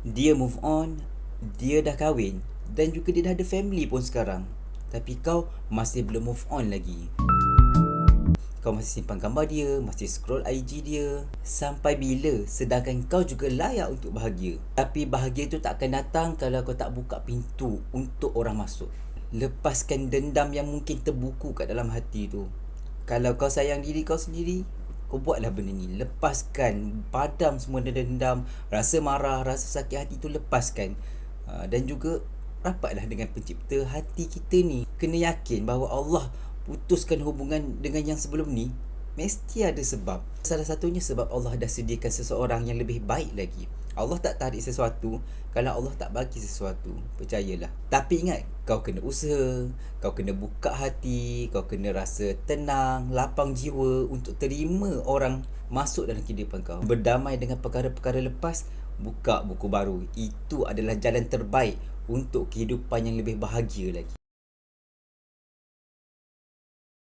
Dia move on, dia dah kahwin dan juga dia dah ada family pun sekarang. Tapi kau masih belum move on lagi. Kau masih simpan gambar dia, masih scroll IG dia. Sampai bila sedangkan kau juga layak untuk bahagia. Tapi bahagia tu tak akan datang kalau kau tak buka pintu untuk orang masuk. Lepaskan dendam yang mungkin terbuku kat dalam hati tu. Kalau kau sayang diri kau sendiri, kau buatlah benda ni. Lepaskan, padam semua dendam, rasa marah, rasa sakit hati tu lepaskan. Ah, Dan juga rapatlah dengan pencipta hati kita ni. Kena yakin bahawa Allah putuskan hubungan dengan yang sebelum ni mesti ada sebab. Salah satunya sebab Allah dah sediakan seseorang yang lebih baik lagi. Allah tak tarik sesuatu kalau Allah tak bagi sesuatu. Percayalah. Tapi ingat, kau kena usaha, kau kena buka hati, kau kena rasa tenang, lapang jiwa untuk terima orang masuk dalam kehidupan kau. Berdamai dengan perkara-perkara lepas, buka buku baru. Itu adalah jalan terbaik untuk kehidupan yang lebih bahagia lagi.